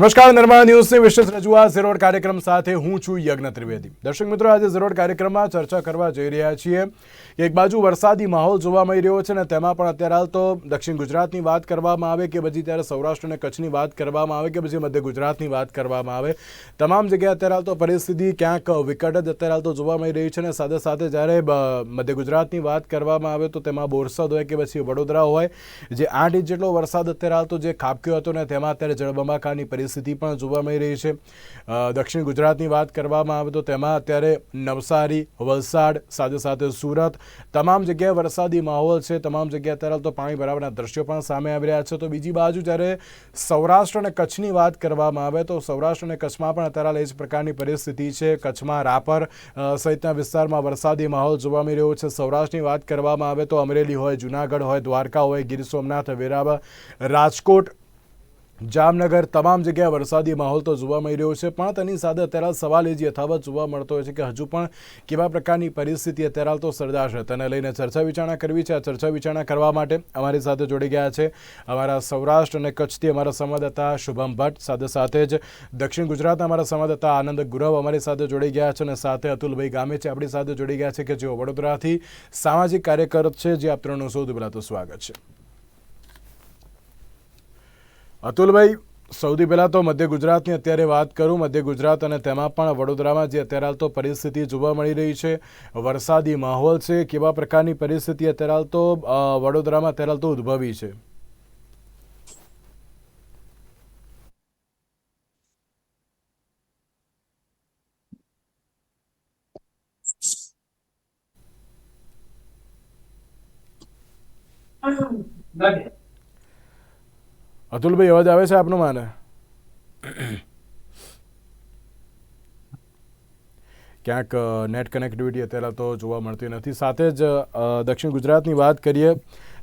નમસ્કાર, નિર્માણ ન્યૂઝની વિશેષ રજૂઆત ઝીરોડ કાર્યક્રમ સાથે હું છું યજ્ઞ ત્રિવેદી. દર્શક મિત્રો, આજે ઝીરોડ કાર્યક્રમમાં ચર્ચા કરવા જઈ રહ્યા છીએ. એક બાજુ વરસાદી માહોલ જોવા મળી રહ્યો છે અને તેમાં પણ અત્યારે હાલ તો દક્ષિણ ગુજરાતની વાત કરવામાં આવે કે પછી ત્યારે સૌરાષ્ટ્ર અને કચ્છની વાત કરવામાં આવે કે પછી મધ્ય ગુજરાતની વાત કરવામાં આવે. તમામ જગ્યાએ અત્યારે હાલ તો પરિસ્થિતિ ક્યાંક વિકટ જ અત્યારે હાલ તો જોવા મળી રહી છે અને સાથે સાથે જ્યારે મધ્ય ગુજરાતની વાત કરવામાં આવે તો તેમાં બોરસદ હોય કે પછી વડોદરા હોય, જે આઠ ઇંચ જેટલો વરસાદ અત્યારે હાલ તો જે ખાબક્યો હતો ને તેમાં અત્યારે જળબંબાકારની પરિસ્થિતિ પણ જોવા મળી રહી છે. દક્ષિણ ગુજરાતની વાત કરવામાં આવે તો તેમાં અત્યારે નવસારી, વલસાડ, સાથે સાથે સુરત, તમામ જગ્યાએ વરસાદી માહોલ છે. તમામ જગ્યાએ અત્યારે તો પાણી ભરાવાના દ્રશ્યો પણ સામે આવી રહ્યા છે. તો બીજી બાજુ જ્યારે સૌરાષ્ટ્ર અને કચ્છની વાત કરવામાં આવે તો સૌરાષ્ટ્ર અને કચ્છમાં પણ અત્યારે એ જ પ્રકારની પરિસ્થિતિ છે. કચ્છમાં રાપર સહિતના વિસ્તારમાં વરસાદી માહોલ જોવા મળી રહ્યો છે. સૌરાષ્ટ્રની વાત કરવામાં આવે તો અમરેલી હોય, જુનાગઢ હોય, દ્વારકા હોય, ગીર સોમનાથ, વેરાવળ, રાજકોટ જામનગર તમામ જગ્યાએ વરસાદી માહોલ તો જોવા મળી રહ્યો છે, પણ તેની સાથે અત્યારે સવાલ એ જ યથાવત જોવા મળતો હોય છે કે હજુ પણ કેવા પ્રકારની પરિસ્થિતિ અત્યારે તો સર્જાશે. તેને લઈને ચર્ચા વિચારણા કરવી છે. આ ચર્ચા વિચારણા કરવા માટે અમારી સાથે જોડી ગયા છે અમારા સૌરાષ્ટ્ર અને કચ્છથી અમારા સંવાદદાતા શુભમ ભટ્ટ, સાથે સાથે જ દક્ષિણ ગુજરાતના અમારા સંવાદદાતા આનંદ ગુરવ અમારી સાથે જોડી ગયા છે અને સાથે અતુલભાઈ ગામે છે, આપણી સાથે જોડી ગયા છે કે જેઓ વડોદરાથી સામાજિક કાર્યકર છે. જે આપ ત્રણનું સૌથી પહેલાં તો સ્વાગત છે. અતુલભાઈ, સૌથી પહેલાં તો મધ્ય ગુજરાતની અત્યારે વાત કરું. મધ્ય ગુજરાત અને તેમાં પણ વડોદરામાં જે અત્યારે હાલ તો પરિસ્થિતિ જોવા મળી રહી છે, વરસાદી માહોલ છે, કેવા પ્રકારની પરિસ્થિતિ અત્યારે હાલ તો વડોદરામાં અત્યારે હાલ તો ઉદ્ભવી છે? અતુલભાઈ, અવાજ આવે છે આપનો માને? ક્યાંક નેટ કનેક્ટિવિટી અત્યારે તો જોવા મળતી નથી. સાથે જ દક્ષિણ ગુજરાતની વાત કરીએ,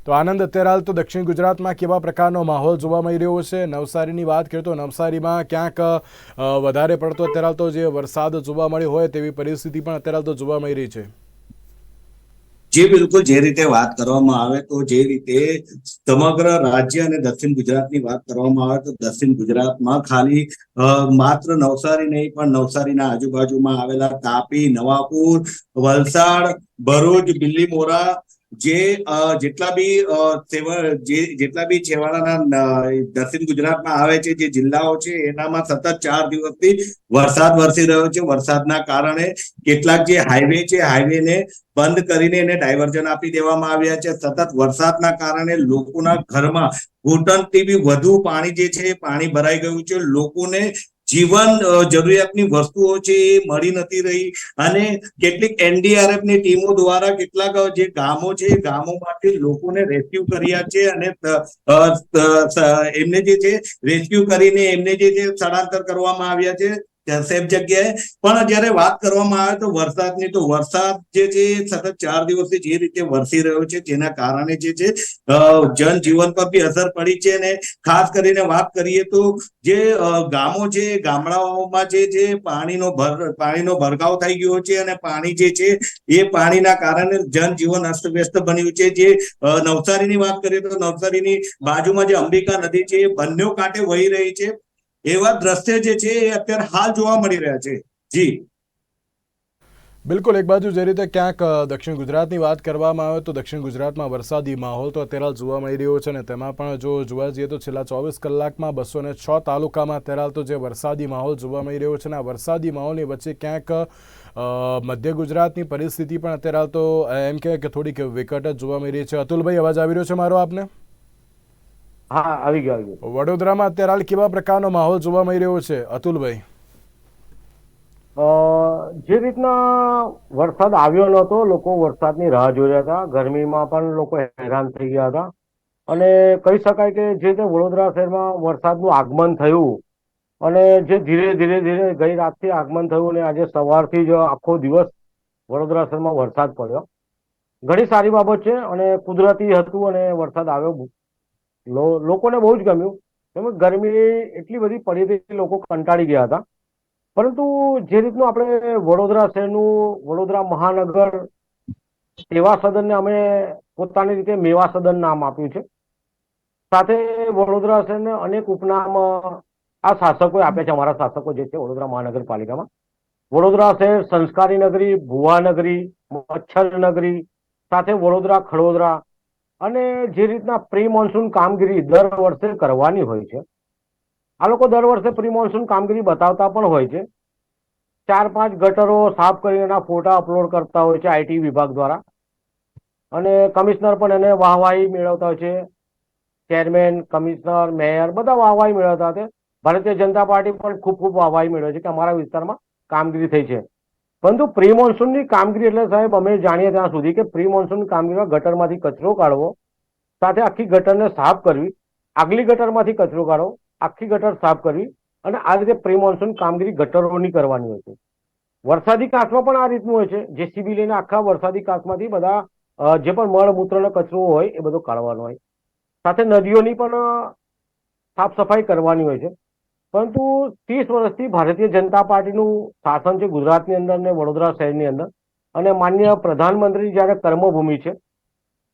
તો આનંદ, અત્યારે હાલ તો દક્ષિણ ગુજરાતમાં કેવા પ્રકારનો માહોલ જોવા મળી રહ્યો છે? નવસારીની વાત કરીએ તો નવસારીમાં ક્યાંક વધારે પડતો અત્યારે તો જે વરસાદ જોવા મળ્યો હોય તેવી પરિસ્થિતિ પણ અત્યારે તો જોવા મળી રહી છે. જે બિલકુલ જે રીતે વાત કરવામાં આવે તો જે રીતે સમગ્ર રાજ્ય અને દક્ષિણ ગુજરાતની વાત કરવામાં આવે તો દક્ષિણ ગુજરાતમાં ખાલી માત્ર નવસારી નહીં, પણ નવસારીના આજુબાજુમાં આવેલા તાપી, નવાપુર, વલસાડ, ભરૂચ, બિલ્લીમોરા જે જેટલા બી જે, જેટલા બી છેવાડાના દક્ષિણ ગુજરાતમાં આવે છે, જે જિલ્લાઓ છે, એનામાં સતત ચાર દિવસથી વરસાદ વરસી રહ્યો છે. વરસાદના કારણે કેટલાક જે હાઈવે છે હાઈવેને બંધ કરીને એને ડાયવર્ઝન આપી દેવામાં આવ્યા છે. સતત વરસાદના કારણે લોકોના ઘરમાં ઘૂંટણથી બી વધુ પાણી જે છે પાણી ભરાઈ ગયું છે. લોકોને જીવન જરૂરિયાતની વસ્તુઓ છે એ મળી નથી રહી. અને કેટલીક એનડીઆરએફની ટીમો દ્વારા કેટલાક જે ગામો છે એ ગામોમાંથી લોકોને રેસ્ક્યુ કર્યા છે અને એમને જે છે, રેસ્ક્યુ કરીને એમને જે છે સ્થળાંતર કરવામાં આવ્યા છે. સેફ જગ્યાએ પણ જયારે વાત કરવામાં આવે તો વરસાદની, તો વરસાદ જે છે સતત ચાર દિવસથી જે રીતે વરસી રહ્યો છે, જેના કારણે જે છે જનજીવન પર બી અસર પડી છે અને ખાસ કરીને વાત કરીએ તો જે ગામો છે, ગામડાઓમાં જે છે પાણીનો ભર, પાણીનો ભરગાવ થઈ ગયો છે અને પાણી જે છે એ પાણીના કારણે જનજીવન અસ્તવ્યસ્ત બન્યું છે. જે નવસારીની વાત કરીએ તો નવસારીની બાજુમાં જે અંબિકા નદી છે એ બંને કાંઠે વહી રહી છે. એવા દ્રશ્ય જે છે એ અત્યારે હાલ જોવા મળી રહ્યા છે. જી. બિલકુલ, એક બાજુ જે રીતે ક્યાંક દક્ષિણ ગુજરાતની વાત કરવામાં આવે તો દક્ષિણ ગુજરાતમાં વરસાદી માહોલ તો અત્યારે જોવા મળી રહ્યો છે ને તેમાં પણ જો જોવા જઈએ તો છેલ્લા ચોવીસ કલાકમાં બસો ને છ તાલુકામાં અત્યારે તો જે વરસાદી માહોલ જોવા મળી રહ્યો છે અને આ વરસાદી માહોલની વચ્ચે ક્યાંક મધ્ય ગુજરાતની પરિસ્થિતિ પણ અત્યારે તો એમ કહેવાય કે થોડીક વિકટ જ જોવા મળી રહી છે. અતુલભાઈ, અવાજ આવી રહ્યો છે મારો આપને? હા આવી ગયો આવી ગયો. વડોદરામાં અત્યારે હાલ કેવા પ્રકારનો માહોલ જોવા મળી રહ્યો છે અતુલભાઈ? અ, જે રીતના વરસાદ આવ્યો નહોતો લોકો વરસાદની રાહ જોઈ રહ્યા હતા. ગરમીમાં પણ લોકો હેરાન થઈ ગયા હતા. અને કહી શકાય કે જે રીતે વડોદરા શહેરમાં વરસાદનું આગમન થયું અને જે ધીરે ધીરે ધીરે ગઈ રાતથી આગમન થયું અને આજે સવારથી જ આખો દિવસ વડોદરા શહેરમાં વરસાદ પડ્યો. ઘણી સારી બાબત છે અને કુદરતી હતું અને વરસાદ આવ્યો લોકોને બહુ જ ગમ્યું. કે ગરમી એટલી બધી પડી હતી લોકો કંટાળી ગયા હતા. પરંતુ જે રીતનું આપણે વડોદરા શહેરનું, વડોદરા મહાનગર સેવા સદનને અમે પોતાની રીતે મેવા સદન નામ આપ્યું છે. સાથે વડોદરા શહેરને અનેક ઉપનામ આ શાસકોએ આપ્યા છે. અમારા શાસકો જે છે વડોદરા મહાનગરપાલિકામાં. વડોદરા શહેર સંસ્કારી નગરી, ભુવા નગરી, મચ્છર નગરી, સાથે વડોદરા ખડોદરા અને જે રીતના પ્રી મોન્સૂન કામગીરી દર વર્ષે કરવાની હોય છે, આ લોકો દર વર્ષે પ્રી મોન્સૂન કામગીરી બતાવતા પણ હોય છે. ચાર પાંચ ગટરો સાફ કરી એના ફોટા અપલોડ કરતા હોય છે આઈટી વિભાગ દ્વારા. અને કમિશનર પણ એને વાહવાહી મેળવતા હોય છે. ચેરમેન, કમિશનર, મેયર બધા વાહવાહી મેળવતા હતા ભારતીય જનતા પાર્ટી પણ ખૂબ ખૂબ વાહવાહી મેળવે છે કે અમારા વિસ્તારમાં કામગીરી થઈ છે. પરંતુ પ્રી મોન્સૂનની કામગીરી એટલે સાહેબ અમે જાણીએ ત્યાં સુધી કે પ્રી મોન્સૂન કામગીરીમાં ગટરમાંથી કચરો કાઢવો, સાથે આખી ગટરને સાફ કરવી, આગલી ગટરમાંથી કચરો કાઢવો, આખી ગટર સાફ કરવી અને આ રીતે પ્રી મોન્સૂન કામગીરી ગટરોની કરવાની હોય છે. વરસાદી કાચમાં પણ આ રીતનું હોય છે. જેસીબી લઈને આખા વરસાદી કાચમાંથી બધા જે પણ મળમૂત્રનો કચરો હોય એ બધો કાઢવાનો હોય. સાથે નદીઓની પણ સાફ સફાઈ કરવાની હોય છે. પરંતુ ત્રીસ વર્ષથી ભારતીય જનતા પાર્ટીનું શાસન છે ગુજરાતની અંદર ને વડોદરા શહેરની અંદર. અને માન્ય પ્રધાનમંત્રી જ્યારે કર્મભૂમિ છે,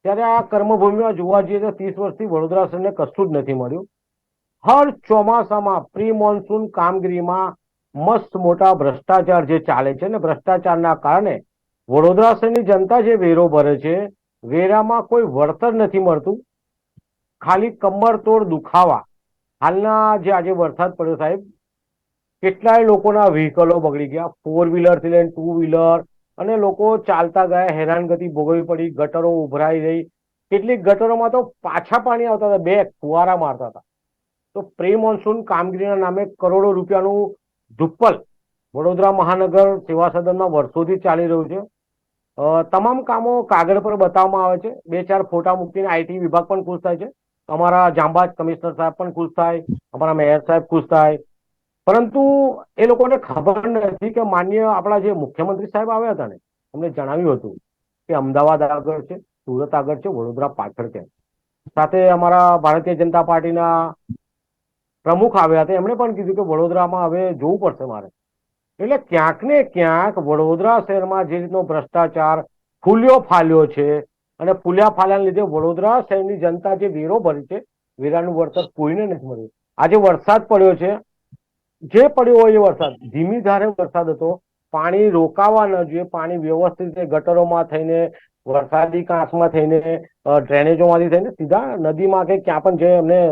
ત્યારે આ કર્મભૂમિમાં જોવા જઈએ તો ત્રીસ વર્ષથી વડોદરા શહેરને કશું જ નથી મળ્યું. હર ચોમાસામાં પ્રી મોન્સૂન કામગીરીમાં મસ્ત મોટા ભ્રષ્ટાચાર જે ચાલે છે ને ભ્રષ્ટાચારના કારણે વડોદરા શહેરની જનતા જે વેરો ભરે છે, વેરામાં કોઈ વળતર નથી મળતું. ખાલી કમર તોડ દુખાવા હાલના જે આજે વરસાદ પડ્યો સાહેબ, કેટલાય લોકોના વ્હીકલો બગડી ગયા. ફોર વ્હીલરથી લઈને ટુ વ્હીલર અને લોકો ચાલતા ગયા, હેરાનગતિ ભોગવવી પડી, ગટરો ઉભરાઈ રહી. કેટલીક ગટરોમાં તો પાછા પાણી આવતા હતા, બે ફુવારા મારતા હતા. તો પ્રી મોન્સૂન કામગીરીના નામે કરોડો રૂપિયાનું ધુપ્પલ વડોદરા મહાનગર સેવા સદનમાં વર્ષોથી ચાલી રહ્યું છે. તમામ કામો કાગળ પર બતાવવામાં આવે છે. બે ચાર ફોટા મૂકીને આઈટી વિભાગ પણ ખુશ થાય છે. અમારા જાંબાજ કમિશનર સાહેબ પણ ખુશ થાય, અમારા મેયર સાહેબ ખુશ થાય. પરંતુ એ લોકોને ખબર નથી કે માન્ય આપણા જે મુખ્યમંત્રી સાહેબ આવ્યા હતા ને, એમને જણાવ્યું હતું કે અમદાવાદ આગળ છે, સુરત આગળ છે, વડોદરા પાછળ છે. સાથે અમારા ભારતીય જનતા પાર્ટીના પ્રમુખ આવ્યા હતા, એમણે પણ કીધું કે વડોદરામાં હવે જોવું પડશે મારે. એટલે ક્યાંક ને ક્યાંક વડોદરા શહેરમાં જે રીતનો ભ્રષ્ટાચાર ફૂલ્યો ફાલ્યો છે અને ફૂલ્યા ફાલ્યાને લીધે વડોદરા શહેરની જનતા જે વેરો ભરી છે, વેરાનું વળતર કોઈને નથી મળ્યું. આજે વરસાદ પડ્યો છે. જે પડ્યો હોય એ વરસાદ. ધીમી ધારે વરસાદ હતો. પાણી રોકાવા ન જોઈએ. પાણી વ્યવસ્થિત રીતે ગટરોમાં થઈને, વરસાદી કાંસમાં થઈને ડ્રેનેજોમાંથી થઈને સીધા નદીમાં કે ક્યાં પણ જે એમને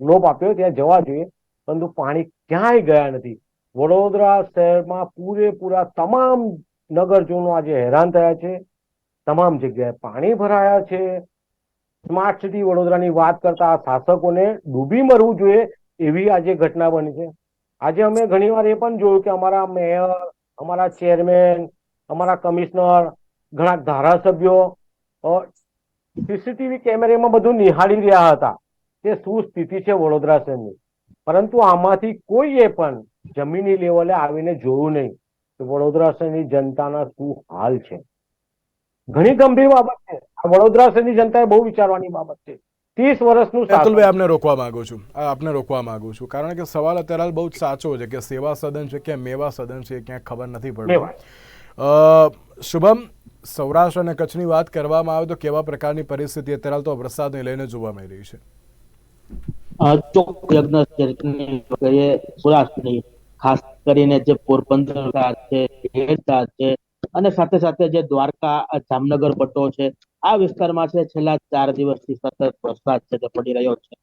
લોપ આપ્યો ત્યાં જવા જોઈએ. પરંતુ પાણી ક્યાંય ગયા નથી. વડોદરા શહેરમાં પૂરેપૂરા તમામ નગરજનો આજે હેરાન થયા છે. તમામ જગ્યાએ પાણી ભરાયા છે. સ્માર્ટ સિટી વડોદરાની વાત કરતા શાસકોને ડૂબી મરવું જોઈએ એવી આજે ઘટના બની છે. આજે અમે ઘણીવાર એ પણ જોયું કે અમારા મેયર, અમારા ચેરમેન, અમારા કમિશનર, ઘણા ધારાસભ્યો સીસીટીવી કેમેરામાં બધું નિહાળી રહ્યા હતા કે શું સ્થિતિ છે વડોદરા શહેરની. પરંતુ આમાંથી કોઈએ પણ જમીની લેવલે આવીને જોયું નહીં કે વડોદરા શહેરની જનતાના શું હાલ છે. ઘણી ગંભીર બાબત છે. આ વડોદરા શહેરની જનતાએ બહુ વિચારવાની બાબત છે. ત્રીસ વર્ષનું અતુલભાઈ આપને રોકવા માંગુ છું. આપને રોકવા માંગુ છું. કારણ કે સવાલ અત્યારે હાલ બહુ જ સાચો છે કે સેવા સદન છે કે મેવા સદન છે એ ખબર નથી પડતી. શુભમ સૌરાષ્ટ્ર અને કચ્છની વાત કરવામાં આવે તો કેવા પ્રકારની પરિસ્થિતિ અત્યારે હાલ તો વરસાદને લઈને જોવા મળી રહી છે? અ, ચોક કરીએ સૌરાષ્ટ્રની ખાસ કરીને જે પોરબંદર છે છે અને સાથે સાથે જે દ્વારકા જામનગર પટ્ટો છે, આ વિસ્તારમાં છે છેલ્લા ચાર દિવસથી સતત વરસાદ છે તે પડી રહ્યો છે.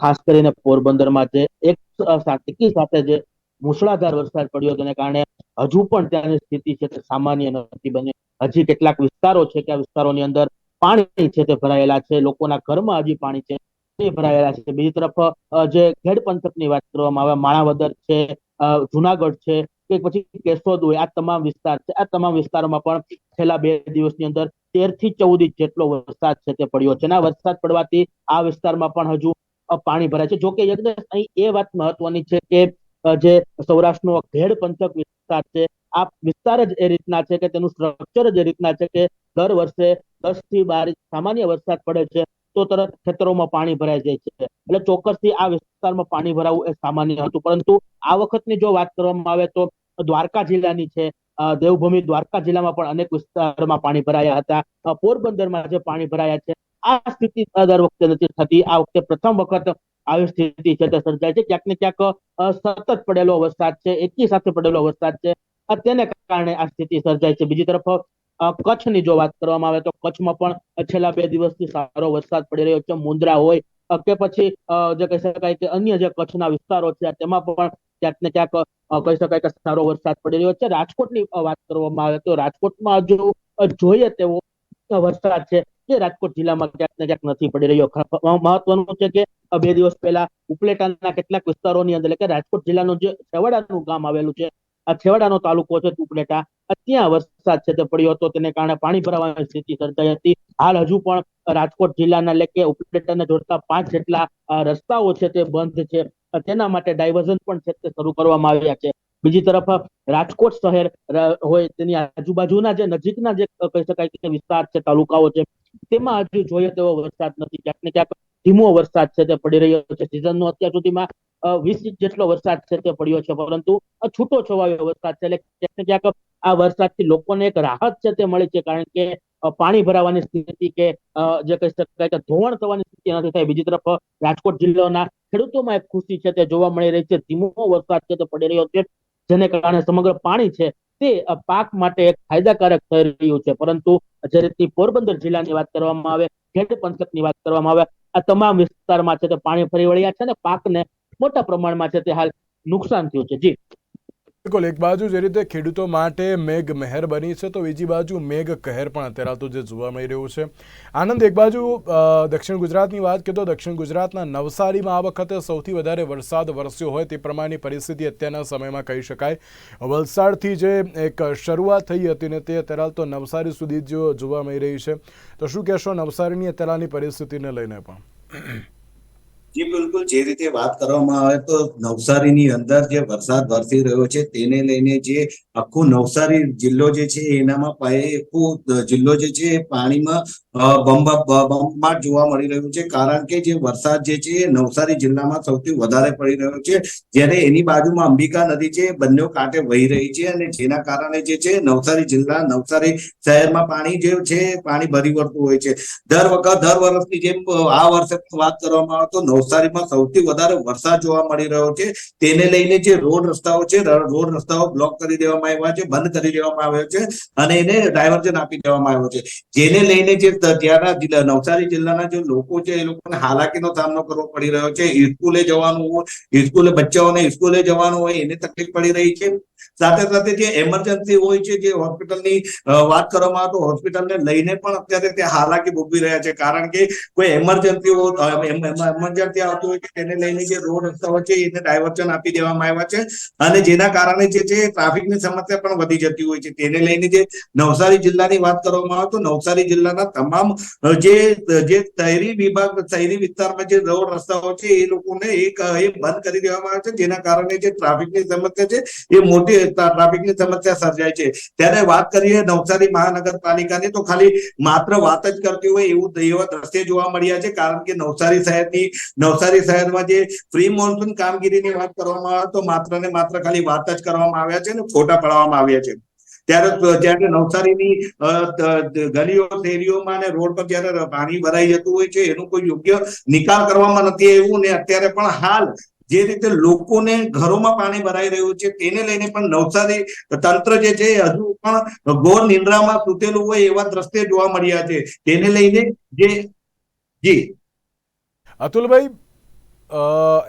ખાસ કરીને પોરબંદરમાં જે એક સાતકી સાથે જે મુસળાધાર વરસાદ પડ્યો તેને કારણે હજુ પણ ત્યાંની સ્થિતિ છે તે સામાન્ય નથી બની. હજી કેટલાક વિસ્તારો છે કે આ વિસ્તારોની અંદર પાણી છે તે ભરાયેલા છે, લોકોના ઘરમાં હજી પાણી છે તે ભરાયેલા છે. બીજી તરફ જે ખેડ પંથકની વાત કરવામાં આવે, માણાવદર છે જુનાગઢ છે કે પછી કેશોદ હોય આ તમામ વિસ્તાર છે. આ તમામ વિસ્તારોમાં પણ છેલ્લા બે દિવસની અંદર તેરથી ચૌદ ઇંચ જેટલો વરસાદ છે તે પડ્યો છે. આ વરસાદ પડવાથી આ વિસ્તારમાં પણ હજુ પાણી ભરાય છે. જોકે યજ્ઞેશ અહીં એ વાત મહત્વની છે કે જે સૌરાષ્ટ્રનો ઘેડ પંથક વિસ્તાર છે, આ વિસ્તાર જ એ રીતના છે કે તેનું સ્ટ્રક્ચર જ એ રીતના છે કે દર વર્ષે દસથી બાર સામાન્ય વરસાદ પડે છે, તો તરત ખેતરોમાં પાણી ભરાઈ જાય છે. એટલે ચોક્કસથી આ વિસ્તારમાં પાણી ભરાવું એ સામાન્ય હતું. પરંતુ આ વખતની જો વાત કરવામાં આવે તો દ્વારકા જિલ્લાની છે. દેવભૂમિ દ્વારકા જિલ્લામાં પણ અનેક વિસ્તારોમાં પાણી ભરાયા હતા. પોરબંદરમાં જે પાણી ભરાયા છે, આ સ્થિતિ દર વખતે નથી થતી. આ વખતે પ્રથમ વખત આવી સ્થિતિ છે તે સર્જાય છે. ક્યાંક ને ક્યાંક સતત પડેલો વરસાદ છે, એકી સાથે પડેલો વરસાદ છે. તેને કારણે આ સ્થિતિ સર્જાય છે. બીજી તરફ કચ્છની જો વાત કરવામાં આવે તો કચ્છમાં પણ છેલ્લા બે દિવસથી સારો વરસાદ પડી રહ્યો છે. મુંદ્રા હોય કે પછી જે કહી શકાય કે અન્ય જે કચ્છના વિસ્તારો છે, તેમાં પણ ક્યાંક ને ક્યાંક કહી શકાય કે સારો વરસાદ પડી રહ્યો છે. રાજકોટની વાત કરવામાં આવે તો રાજકોટમાં જો જોઈએ તેવો વરસાદ છે જે રાજકોટ જિલ્લામાં ક્યાંક ને ક્યાંક નથી પડી રહ્યો. મહત્વનું છે કે બે દિવસ પહેલા ઉપલેટાના કેટલાક વિસ્તારોની અંદર કે રાજકોટ જિલ્લાનું જે છેવાડાનું ગામ આવેલું છે, આ છેવાડાનો તાલુકો છે ઉપલેટા ત્યાં વરસાદ છે તે પડ્યો હતો. તેને કારણે પાણી ભરાવાની સ્થિતિ સર્જાઈ હતી. હાલ હજુ પણ રાજકોટ જિલ્લાના, એટલે કે ઉપલેટાને જોડતા પાંચ જેટલા રસ્તાઓ છે તે બંધ છે. તેના માટે ડાયવર્ઝન પણ છે શરૂ કરવામાં આવ્યા છે. બીજી તરફ રાજકોટ શહેર હોય તેની આજુબાજુના જે નજીકના જે કહી શકાય કે વિસ્તાર છે, તાલુકાઓ છે, તેમાં હજુ જોઈએ તેવો વરસાદ નથી. ક્યાંક ને ક્યાંક ધીમો વરસાદ છે તે પડી રહ્યો છે. સિઝનનો અત્યાર સુધીમાં વીસ ઇંચ જેટલો વરસાદ છે તે પડ્યો છે, પરંતુ છૂટો છવાયો વરસાદ છે. એટલે ક્યાંક ને ક્યાંક આ વરસાદથી લોકોને એક રાહત છે તે મળી છે, કારણ કે પાણી ભરાવાની સ્થિતિ કે જે કહી શકાય કે ધોવાણ થવાની સ્થિતિ નથી થાય. બીજી તરફ, રાજકોટ જિલ્લાના ખેડૂતોમાં એક ખુશી છે તે જોવા મળી રહી છે. ધીમો વરસાદ છે તે પડી રહ્યો છે, જેને કારણે સમગ્ર પાણી છે તે પાક માટે ફાયદાકારક થઈ રહ્યું છે. પરંતુ જે રીતની પોરબંદર જિલ્લાની વાત કરવામાં આવે, ખેડ પંથકની વાત કરવામાં આવે, આ તમામ વિસ્તારમાં છે તે પાણી ફરી વળ્યા છે અને પાકને મોટા પ્રમાણમાં છે તે હાલ નુકસાન થયું છે. જી. બિલકુલ, એક બાજુ જે રીતે ખેડૂતો માટે મેઘ મહેર બની છે, તો બીજી બાજુ મેઘ કહેર પણ અત્યારે તો જે જોવા મળી રહ્યું છે. આનંદ, એક બાજુ દક્ષિણ ગુજરાતની વાત કરીએ તો દક્ષિણ ગુજરાતના નવસારીમાં આ વખતે સૌથી વધારે વરસાદ વરસ્યો હોય તે પ્રમાણેની પરિસ્થિતિ અત્યારના સમયમાં કહી શકાય. વલસાડથી જે એક શરૂઆત થઈ હતી ને તે અત્યારે તો નવસારી સુધી જ જોવા મળી રહી છે. તો શું કહેશો નવસારીની અત્યારની પરિસ્થિતિને લઈને પણ? જી, બિલકુલ. જે રીતે વાત કરવામાં આવે તો નવસારીની અંદર જે વરસાદ વરસી રહ્યો છે, તેને લઈને જે આખું નવસારી જિલ્લો જે છે, એનામાં આખો જિલ્લો જે છે પાણીમાં બંબાટ જોવા મળી રહ્યું છે. કારણ કે જે વરસાદ જે છે, એ નવસારી જિલ્લામાં સૌથી વધારે પડી રહ્યો છે. જ્યારે એની બાજુમાં અંબિકા નદી છે બંને કાંઠે વહી રહી છે અને જેના કારણે જે છે, નવસારી જિલ્લા, નવસારી શહેરમાં પાણી જે છે પાણી ભરી વળતું હોય છે. દર વખત, દર વર્ષની જેમ આ વર્ષે વાત કરવામાં આવે તો નવસારીમાં સૌથી વધારે વરસાદ જોવા મળી રહ્યો છે. તેને લઈને જે રોડ રસ્તાઓ છે રોડ રસ્તાઓ બ્લોક કરી દેવામાં આવ્યા છે, બંધ કરી દેવામાં આવ્યો છે અને એને ડાયવર્ઝન આપી દેવામાં આવ્યો છે. જેને લઈને જે ત્યાંના જિલ્લા, નવસારી જિલ્લાના જે લોકો છે, એ લોકોને હાલાકીનો સામનો કરવો પડી રહ્યો છે. સ્કૂલે જવાનું હોય સ્કૂલે બચ્ચાઓને સ્કૂલે જવાનું હોય, એને તકલીફ પડી રહી છે. સાથે સાથે જે એમરજન્સી હોય છે, જે હોસ્પિટલની વાત કરવામાં આવે તો હોસ્પિટલને લઈને પણ અત્યારે ત્યાં હાલાકી ભોગવી રહ્યા છે. કારણ કે કોઈ એમરજન્સી એમરજન્સી આવતું હોય કે તેને લઈને જે રોડ રસ્તાઓ છે, એને ડાયવર્ઝન આપી દેવામાં આવ્યા છે. અને જેના કારણે જે છે ટ્રાફિકની સમસ્યા પણ વધી જતી હોય છે. તેને લઈને જે નવસારી જિલ્લાની વાત કરવામાં આવે તો નવસારી જિલ્લાના તમામ જે જે શહેરી વિભાગ, શહેરી વિસ્તારમાં જે રોડ રસ્તાઓ છે, એ લોકોને એક, એ બંધ કરી દેવામાં આવે છે. જેના કારણે જે ટ્રાફિકની સમસ્યા છે, એ મોટી ટ્રાફિકની સમસ્યા સર્જાય છે. ત્યારે વાત કરીએ નવસારી મહાનગરપાલિકાની, તો ખાલી માત્ર વાત જ કરતી હોય એવું એવા દ્રશ્ય જોવા મળ્યા છે. કારણ કે નવસારી શહેરની, નવસારી શહેરમાં જે પ્રી મોન્સૂન કામગીરીની વાત કરવામાં આવે, તો માત્ર ને માત્ર ખાલી વાત જ કરવામાં આવ્યા છે ને ફોટા પડાવવામાં આવ્યા છે. ત્યારે જ્યારે નવસારીની ગલીઓ, શેરીઓમાં અને રોડ પર જ્યારે પાણી ભરાઈ જતું હોય છે, એનું કોઈ યોગ્ય નિકાલ કરવામાં નથી આવ્યું ને અત્યારે પણ હાલ જે રીતે લોકોને ઘરોમાં પાણી ભરાઈ રહ્યું છે, તેને લઈને પણ નવસારી તંત્ર જે છે, હજુ પણ ઘોર નિંદ્રામાં સૂતેલું હોય એવા દ્રશ્ય જોવા મળ્યા છે. તેને લઈને જે જી. અતુલભાઈ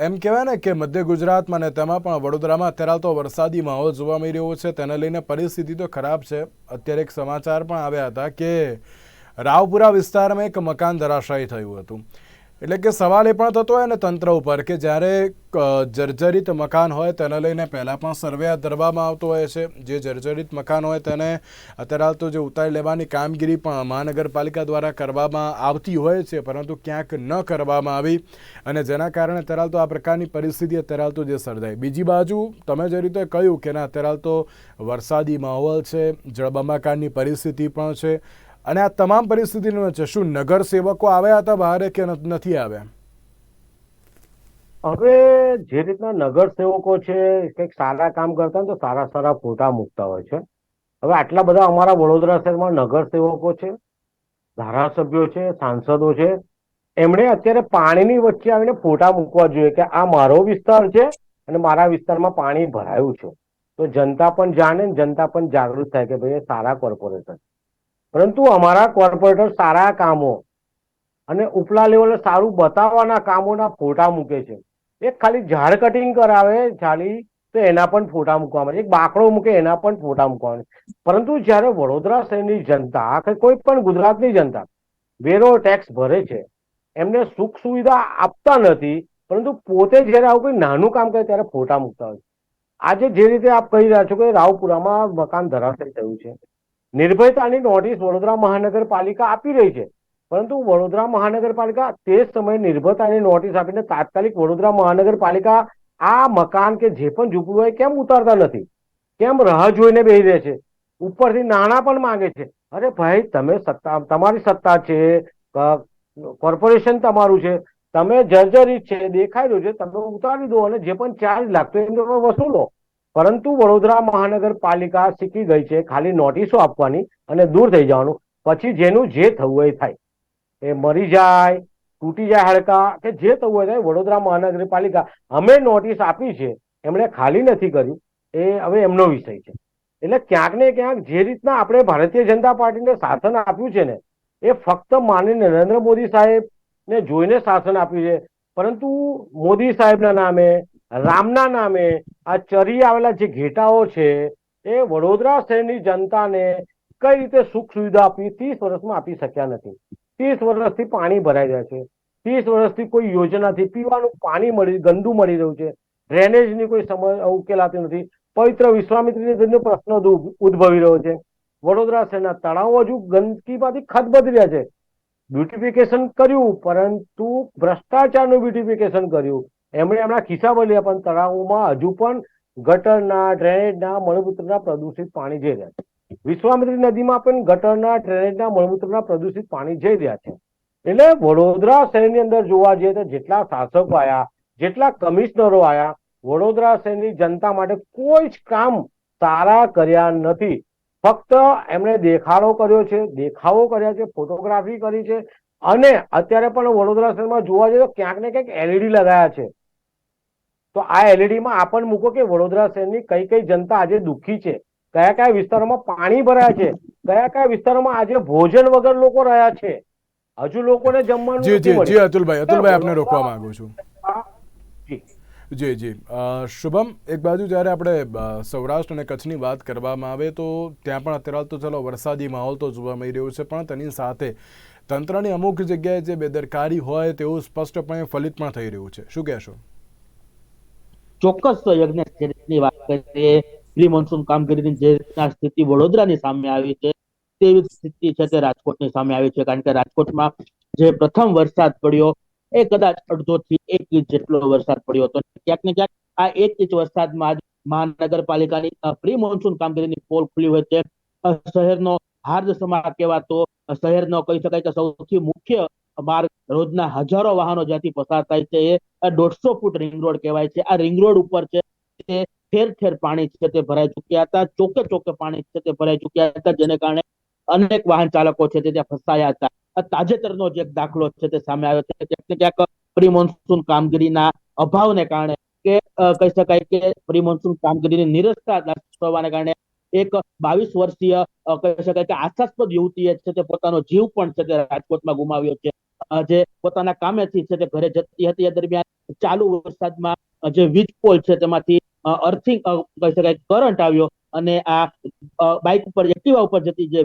એમ કહેવાય ને કે મધ્ય ગુજરાતમાં ને તેમાં પણ વડોદરામાં અત્યારે તો વરસાદી માહોલ જોવા મળી રહ્યો છે. તેને લઈને પરિસ્થિતિ તો ખરાબ છે. અત્યારે એક સમાચાર પણ આવ્યા હતા કે રાવપુરા વિસ્તારમાં એક મકાન ધરાશાયી થયું હતું. એટલે કે સવાલ એ પણ થતો હોય ને તંત્ર ઉપર કે જ્યારે જર્જરિત મકાન હોય તેને લઈને પહેલાં પણ સર્વે હાથ ધરવામાં આવતો હોય છે. જે જર્જરિત મકાન હોય તેને અત્યારે હાલ તો જે ઉતારી લેવાની કામગીરી પણ મહાનગરપાલિકા દ્વારા કરવામાં આવતી હોય છે, પરંતુ ક્યાંક ન કરવામાં આવી. અને જેના કારણે અત્યારે હાલ તો આ પ્રકારની પરિસ્થિતિ અત્યારે હાલ તો જે સર્જાય બીજી બાજુ તમે જે રીતે કહ્યું કે ના, અત્યારે હાલ તો વરસાદી માહોલ છે, જળબંબાકારની પરિસ્થિતિ પણ છે અને આ તમામ પરિસ્થિતિનું વચ્ચે શું નગર સેવકો આવ્યા હતા બહાર કે નથી આવ્યા? હવે જે રીતના નગર સેવકો છે, કંઈક સારા કામ કરતા તો સારા સારા ફોટા મૂકતા હોય છે. હવે આટલા બધા અમારા વડોદરા શહેરમાં નગર સેવકો છે, ધારાસભ્યો છે, સાંસદો છે. એમણે અત્યારે પાણીની વચ્ચે આવીને ફોટા મૂકવા જોઈએ કે આ મારો વિસ્તાર છે અને મારા વિસ્તારમાં પાણી ભરાયું છે. તો જનતા પણ જાણે જનતા પણ જાગૃત થાય કે ભાઈ સારા કોર્પોરેટર પરંતુ અમારા કોર્પોરેટર સારા કામો અને ઉપલા લેવલે સારું બતાવવાના કામોના ફોટા મૂકે છે. એક ખાલી ઝાડ કટિંગ કરાવે ઝાડી તો એના પણ ફોટા મૂકવામાં એક બાકડો મૂકે એના પણ ફોટા છે. પરંતુ જ્યારે વડોદરા શહેરની જનતા કે કોઈ પણ ગુજરાતની જનતા વેરો ટેક્સ ભરે છે, એમને સુખ સુવિધા આપતા નથી, પરંતુ પોતે જ્યારે આવું કોઈ નાનું કામ કરે ત્યારે ફોટા મૂકતા હોય આજે જે રીતે આપ કહી રહ્યા છો કે રાવપુરામાં મકાન ધરાશયી થયું છે. નિર્ભયતાની નોટિસ વડોદરા મહાનગરપાલિકા આપી રહી છે. પરંતુ વડોદરા મહાનગરપાલિકા તે જ સમયે નિર્ભયતાની નોટિસ આપીને તાત્કાલિક વડોદરા મહાનગરપાલિકા આ મકાન કે જે પણ ઝૂંપડું હોય કેમ ઉતારતા નથી? કેમ રાહ જોઈને બેસી રહે છે? ઉપરથી નાણાં પણ માંગે છે. અરે ભાઈ, તમે સત્તા, તમારી સત્તા છે કોર્પોરેશન તમારું છે. તમે જર્જરિત છે, દેખાઈ રહ્યું છે, તમે ઉતારી દો અને જે પણ ચાર્જ લાગતો એમ વસૂલો. પરંતુ વડોદરા મહાનગરપાલિકા શીખી ગઈ છે, ખાલી નોટિસો આપવાની અને દૂર થઈ જવાનું. પછી જેનું જે થવું હોય એ થાય. એ મરી જાય, તૂટી જાય હાડકા કે જે થવું હોય થાય. વડોદરા મહાનગરપાલિકા અમે નોટિસ આપી છે, એમણે ખાલી નથી કર્યું. એ હવે એમનો વિષય છે. એટલે ક્યાંક ને ક્યાંક જે રીતના આપણે ભારતીય જનતા પાર્ટીને શાસન આપ્યું છે ને, એ ફક્ત માનનીય નરેન્દ્ર મોદી સાહેબ ને જોઈને શાસન આપ્યું છે. પરંતુ મોદી સાહેબના નામે રામના નામે આ ચરી આવેલા જે ઘેટાઓ છે, એ વડોદરા શહેરની જનતાને કઈ રીતે સુખ સુવિધા આપી, ત્રીસ વર્ષમાં આપી શક્યા નથી. ત્રીસ વર્ષથી પાણી ભરાઈ રહ્યા છે. ત્રીસ વર્ષથી કોઈ યોજનાથી પીવાનું પાણી મળી, ગંદુ મળી રહ્યું છે. ડ્રેનેજની કોઈ સમય ઉકેલાતી નથી. પવિત્ર વિશ્વામિત્રી નદીનો પ્રશ્ન ઉદ- ઉદ્ભવી રહ્યો છે. વડોદરા શહેરના તળાવો હજુ ગંદકીમાંથી ખદબદી રહ્યા છે. બ્યુટિફિકેશન કર્યું, પરંતુ ભ્રષ્ટાચારનું બ્યુટિફિકેશન કર્યું. એમણે એમના ખિસ્સા બદલ્યા પણ તળાવોમાં હજુ પણ ગટરના, ડ્રેનેજના, મળમૂત્રના પ્રદૂષિત પાણી જઈ રહ્યા છે. વિશ્વામિત્રી નદીમાં પણ ગટરના, ડ્રેનેજના, મળમૂત્રના પ્રદૂષિત પાણી જઈ રહ્યા છે. એટલે વડોદરા શહેરની અંદર જોવા જઈએ તો જેટલા શાસકો આવ્યા જેટલા કમિશનરો આવ્યા વડોદરા શહેરની જનતા માટે કોઈ જ કામ સારા કર્યા નથી. ફક્ત એમણે દેખાડો કર્યો છે, દેખાવો કર્યા છે, ફોટોગ્રાફી કરી છે અને અત્યારે પણ વડોદરા શહેરમાં જોવા જઈએ તો ક્યાંક ને ક્યાંક એલઈડી લગાયા છે. તો આ એલઈડીમાં આ પણ મૂકો કે વડોદરા શહેરની કઈ કઈ જનતા આજે દુઃખી છે કયા કયા વિસ્તારોમાં પાણી ભરાયા છે કયા કયા વિસ્તારોમાં આજે ભોજન વગર લોકો રહ્યા છે? હજુ લોકોને જમવાનું જી જી જી અતુલભાઈ અતુલભાઈ આપને રોકવા માંગુ છું. જી. જી શુભમ એક બાજુ જ્યારે આપણે સૌરાષ્ટ્ર અને કચ્છની વાત કરવામાં આવે તો ત્યાં પણ અત્યારે તો ચલો વરસાદી માહોલ તો જોવા મળી રહ્યો છે પણ તેની સાથે તંત્રની અમુક જગ્યાએ જે બેદરકારી હોય તેવું સ્પષ્ટપણે ફલિત પણ થઈ રહ્યું છે. શું કહેશો? ચોક્કસ યજ્ઞેશ જે વાત કરીએ પ્રી મોન્સૂન કામગીરીની જે રીતના સ્થિતિ વડોદરાની સામે આવી છે, તેવી સ્થિતિ છે તે રાજકોટની સામે આવી છે. કારણ કે રાજકોટમાં જે પ્રથમ વરસાદ પડ્યો, એ કદાચ અડધો થી એક ઇંચ જેટલો વરસાદ પડ્યો હતો. ક્યાંક ને ક્યાંક આ એક ઇંચ વરસાદમાં આજ મહાનગરપાલિકાની પ્રી મોન્સૂન કામગીરીની પોલ ખુલી હોય છે. શહેરનો હાર્દ સમાજ કહેવાતો શહેરનો કહી શકાય કે સૌથી મુખ્ય માર્ગ રોજના હજારો વાહનો જ્યાંથી પસાર થાય છે, એ દોઢસો ફૂટ રિંગ રોડ કહેવાય છે. આ રિંગ રોડ ઉપર છે તે ઠેર ઠેર પાણી છે તે ભરાઈ ચુક્યા હતા, ચોકે ચોકે પાણી છે તે ભરાઈ ચુક્યા હતા, જેને કારણે અનેક વાહન ચાલકો છે તે ત્યાં ફસાયા હતા. તાજેતરનો જે એક દાખલો છે તે સામે આવ્યો છે. ક્યાંક ને કામગીરીના અભાવને કારણે કે કહી શકાય કે પ્રી મોન્સૂન કામગીરીની નિરસતા દર્શાવવાને કારણે એક બાવીસ વર્ષીય કહી શકાય કે આશાસ્પદ યુવતીએ છે તે પોતાનો જીવ પણ છે તે રાજકોટમાં ગુમાવ્યો છે. જે પોતાના કામેથી છે તે ઘરે જતી હતી. એ દરમિયાન ચાલુ વરસાદમાં જે વીજ પોલ છે તેમાંથી અર્થિંગ કહી શકાય, કરંટ આવ્યો અને આ બાઇક ઉપર, એક્ટિવા ઉપર જતી જે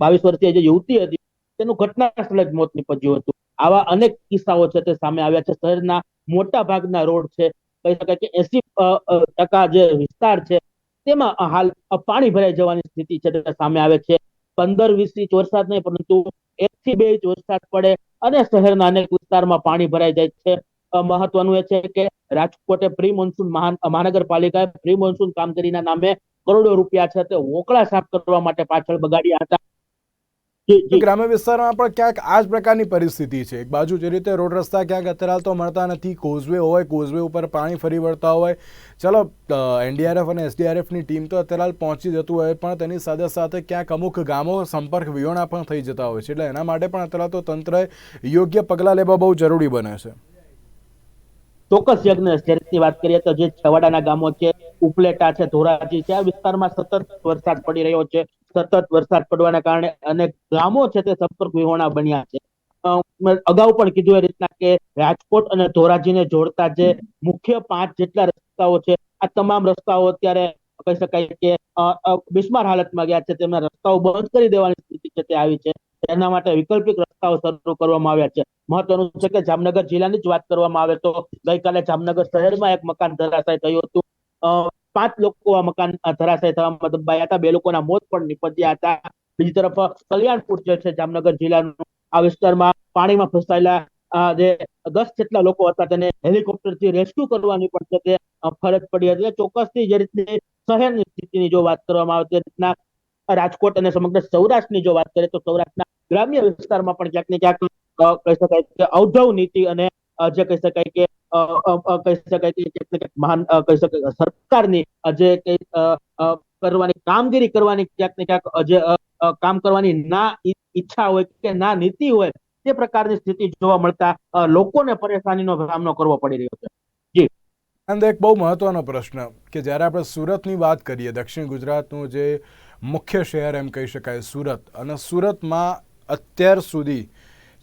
બાવીસ વર્ષીય જે યુવતી હતી, તેનું ઘટના જ મોત નીપજ્યું હતું. આવા અનેક કિસ્સાઓ છે તે સામે આવ્યા છે. શહેરના મોટા ભાગના રોડ છે, કહી શકાય કે એસી ટકા જે વિસ્તાર છે, તેમાં હાલ પાણી ભરાઈ જવાની સ્થિતિ છે તે સામે આવે છે. પંદર વીસ ઇંચ વરસાદ નહીં, પરંતુ એક થી બે ઇંચ વરસાદ પડે અને શહેરના અનેક વિસ્તારમાં પાણી ભરાઈ જાય છે. મહત્વનું એ છે કે રાજકોટે પ્રી મોન્સૂન મહાનગરપાલિકાએ પ્રી મોન્સૂન કામગીરીના નામે કરોડો રૂપિયા છે તે વોકળા સાફ કરવા માટે પાછળ બગાડ્યા હતા. ગ્રામ્ય વિસ્તારમાં પણ ક્યાંક આ જ પ્રકારની પરિસ્થિતિ છે. એક બાજુ જે રીતે રોડ રસ્તા ક્યાંક અત્યારે તો મળતા નથી કોઝવે હોય કોઝવે ઉપર પાણી ફરી વળતા હોય. ચલો એનડીઆરએફ અને એસડીઆરએફની ટીમ તો અત્યારે પહોંચી જતું હોય પણ તેની સાથે સાથે ક્યાંક અમુક ગામો સંપર્ક વિહોણા પણ થઈ જતા હોય છે. એટલે એના માટે પણ અત્યારે તો તંત્રએ યોગ્ય પગલાં લેવા બહુ જરૂરી બને છે. ચોક્કસ યજ્ઞ. શેરીની વાત કરીએ તો જે છવાડાના ગામો છે ઉપલેટા છે, ધોરાજી છે. આ વિસ્તારમાં સતત વરસાદ પડી રહ્યો છે. સતત વરસાદ પડવાના કારણે અનેક ગામો છે તે સંપર્ક વિહોણા બન્યા છે. અગાઉ પણ કીધું એ રીતના કે રાજકોટ અને ધોરાજીને જોડતા જે મુખ્ય પાંચ જેટલા રસ્તાઓ છે, આ તમામ રસ્તાઓ અત્યારે કહી શકાય કે બિસ્માર હાલતમાં ગયા છે. તેમના રસ્તાઓ બંધ કરી દેવાની સ્થિતિ છે તે આવી છે. એના માટે વૈકલ્પિક રસ્તાઓ શરૂ કરવામાં આવ્યા છે. મહત્વનું છે કે જામનગર જિલ્લાની જ વાત કરવામાં આવે તો ગઈકાલે જામનગર શહેરમાં એક મકાન ધરાશાય થયું હતું. પાંચ લોકો આ મકાન ધરાશય થવામાં દબાયા હતા. બે લોકોના મોત પણ નિપજ્યા હતા. બીજી તરફ કલ્યાણપુર જે છે, જામનગર જિલ્લાનું, આ વિસ્તારમાં પાણીમાં ફસાયેલા જે દસ જેટલા લોકો હતા, તેને હેલિકોપ્ટરથી રેસ્ક્યુ કરવાની પણ તે ફરજ પડી હતી. ચોક્કસથી જે રીતની શહેરની સ્થિતિની જો વાત કરવામાં આવે, તે રીતના રાજકોટ અને સમગ્ર સૌરાષ્ટ્રની જો વાત કરીએ, તો સૌરાષ્ટ્રના ગ્રામ્ય વિસ્તારમાં પણ ક્યાંક ને ક્યાંક કહી શકાય કે, અવઢવ નીતિ અને જે કહી શકાય કે કહી શકાય કે મહાન કહી શકાય સરકારની જે કરવાની કામગીરી કરવાની ક્યાંક ને ક્યાંક જે કામ કરવાની ના ઈચ્છા હોય કે ના નીતિ હોય, તે પ્રકારની સ્થિતિ જોવા મળતા લોકોને પરેશાનીનો સામનો કરવો પડી રહ્યો છે. અને એક બહુ મહત્વનો પ્રશ્ન, કે જ્યારે આપણે સુરતની વાત કરીએ, દક્ષિણ ગુજરાતનું જે મુખ્ય શહેર એમ કહી શકાય સુરત, અને સુરતમાં અત્યાર સુધી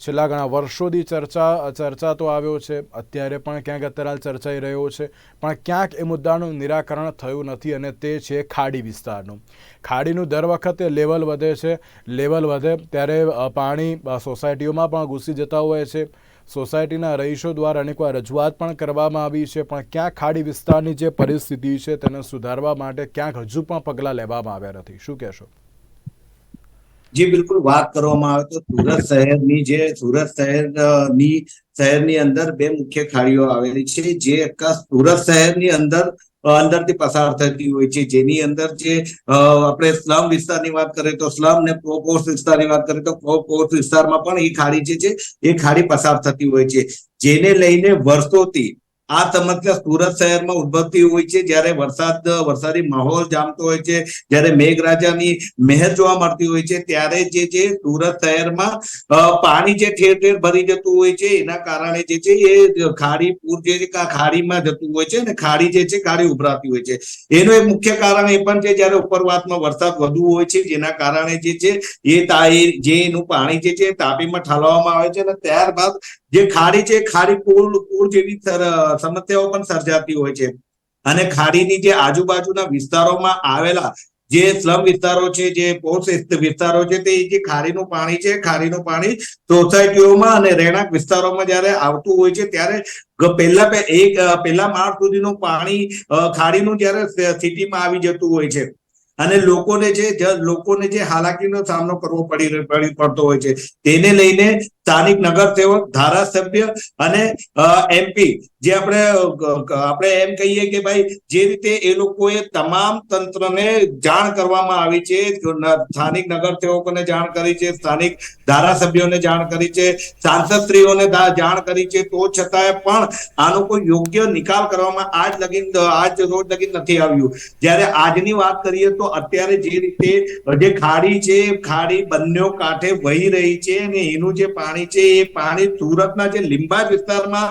છેલ્લા ઘણા વર્ષોથી ચર્ચા ચર્ચાતો આવ્યો છે. અત્યારે પણ ક્યાંક અત્યારે ચર્ચાઈ રહ્યો છે. પણ ક્યાંક એ મુદ્દાનું નિરાકરણ થયું નથી અને તે છે ખાડી વિસ્તારનું. ખાડીનું દર વખતે લેવલ વધે છે. લેવલ વધે ત્યારે પાણી સોસાયટીઓમાં પણ ઘૂસી જતા હોય છે. સોસાયટીના રહીશો દ્વારા અનેકવાર રજૂઆત પણ કરવામાં આવી છે. પણ ક્યાંક ખાડી વિસ્તારની જે પરિસ્થિતિ છે તેને સુધારવા માટે ક્યાંક હજુ પણ પગલાં લેવામાં આવ્યા નથી. શું કહેશો? જે, બિલકુલ વાત કરવામાં આવે તો સુરત શહેરની જે, સુરત શહેરની શહેરની અંદર બે મુખ્ય ખાડીઓ આવેલી છે, જે સુરત શહેરની અંદર, અંદરથી પસાર થતી હોય છે. જેની અંદર જે આપણે સ્લમ વિસ્તારની વાત કરીએ તો સ્લમ ને પોસ્ટ વિસ્તારની વાત કરીએ તો પોસ્ટ વિસ્તારમાં પણ એ ખાડી જે છે, એ ખાડી પસાર થતી હોય છે. જેને લઈને વર્ષોથી આ સમસ્યા સુરત શહેરમાં ઉદભવતી હોય છે. જ્યારે વરસાદ, વરસાદી માહોલ જામતો હોય છે, જ્યારે મેઘરાજાની મહેર જોવા મળતી હોય છે, ત્યારે જે છે સુરત શહેરમાં પાણી જે ઠેર ઠેર ભરી જતું હોય છે, એના કારણે જે છે એ ખાડી, પૂર જે છે ખાડીમાં જતું હોય છે અને ખાડી જે છે ખાડી ઉભરાતી હોય છે. એનું એક મુખ્ય કારણ એ પણ છે, જ્યારે ઉપરવાતમાં વરસાદ વધુ હોય છે, જેના કારણે જે છે એ જે એનું પાણી જે છે તાપીમાં ઠાલવવામાં આવે છે અને ત્યારબાદ જે ખાડી છે ખાડી પૂર પૂર જેવી સમસ્યાઓ પણ સર્જાતી હોય છે. અને ખાડીની જે આજુબાજુના વિસ્તારોમાં આવેલા જે સ્લમ વિસ્તારો છે, જે પોસ્ટ વિસ્તારો છે, તે જે ખાડીનું પાણી છે, ખાડીનું પાણી સોસાયટીઓમાં અને રહેણાંક વિસ્તારોમાં જ્યારે આવતું હોય છે, ત્યારે પહેલા એક પહેલા માળ સુધીનું પાણી ખાડીનું જ્યારે સિટીમાં આવી જતું હોય છે. અને લોકોને જે લોકોને જે હાલાકીનો સામનો કરવો પડી પડી પડતો હોય છે, તેને લઈને સ્થાનિક નગરસેવક, ધારાસભ્ય અને એમપી જે આપણે આપણે એમ કહીએ કે ભાઈ, જે રીતે એ લોકોએ તમામ તંત્રને જાણ કરવામાં આવી છે સ્થાનિક નગર નગરસેવકોને જાણ કરી છે, સ્થાનિક ધારાસભ્યોને જાણ કરી છે, સાંસદશ્રીઓને જાણ કરી છે, તો છતાંય પણ આનો કોઈ યોગ્ય નિકાલ કરવામાં આજ લગીન, આજ રોજ લગીન નથી આવ્યું. જ્યારે આજની વાત કરીએ તો અત્યારે જે રીતે જે ખાડી છે, ખાડી બંને કાંઠે વહી રહી છે અને એનું જે પાણી છે, એ પાણી સુરતના જે લિંબાજ વિસ્તારમાં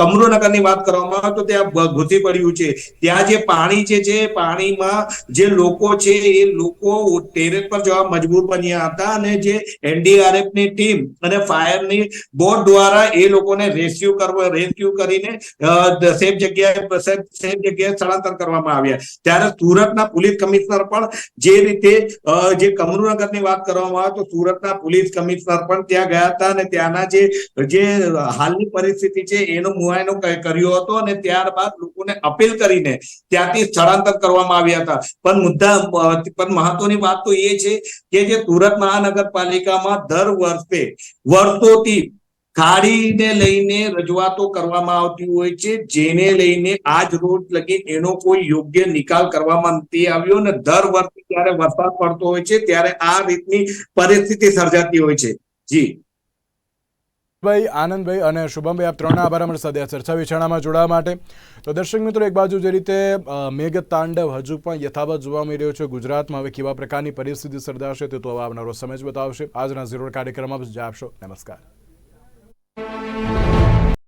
કમરોનગરની વાત કરવામાં આવે તો ત્યાં ઘૂસી પડ્યું છે. ત્યાં જે પાણી છે જે પાણીમાં જે લોકો છે, એ લોકો ટેરેસ પર જવા મજબૂર બન્યા હતા અને જે એનડીઆરએફની ટીમ અને ફાયરની બોટ દ્વારા એ લોકોને રેસ્ક્યુ કરવા, રેસ્ક્યુ કરીને સેફ જગ્યાએ સેફ જગ્યાએ સ્થળાંતર કરવામાં આવ્યા. ત્યારે સુરતના પોલીસ કમિશનર પણ જે રીતે જે કમરુનગરની વાત કરવામાં આવે તો સુરતના પોલીસ કમિશનર પણ ત્યાં ગયા હતા અને ત્યાંના જે જે હાલની પરિસ્થિતિ છે, એનો મુઆયનો કર્યો હતો અને ત્યારબાદ લોકોને અપીલ કરીને ત્યાંથી સ્થળાંતર કરવામાં આવ્યા હતા. પણ મુદ્દા, પણ મહત્વની વાત તો એ છે કે જે સુરત મહાનગરપાલિકામાં દર વર્ષે, વર્ષોથી ખાડીને લઈને રજૂઆતો કરવામાં આવતી હોય છે, જેને લઈને આજ રોજ લગી એનો કોઈ યોગ્ય નિકાલ કરવામાં નથી આવ્યો અને દર વર્ષે જ્યારે વરસાદ પડતો હોય છે, ત્યારે આ રીતની પરિસ્થિતિ સર્જાતી હોય છે. જી. ભાઈ, આનંદભાઈ અને શુભમભાઈ, આપ ત્રણના આભાર અમારી સાથે ચર્ચા વિચારણામાં જોડાવા માટે. તો દર્શક મિત્રો, એક બાજુ જે રીતે મેઘ તાંડવ હજુ પણ યથાવત જોવા મળી રહ્યો છે ગુજરાતમાં, હવે કેવા પ્રકારની પરિસ્થિતિ સર્જાશે તે તો આવનારો સમય બતાવશે. આજના ઝીરો કાર્યક્રમમાં જ આપશો નમસ્કાર. Música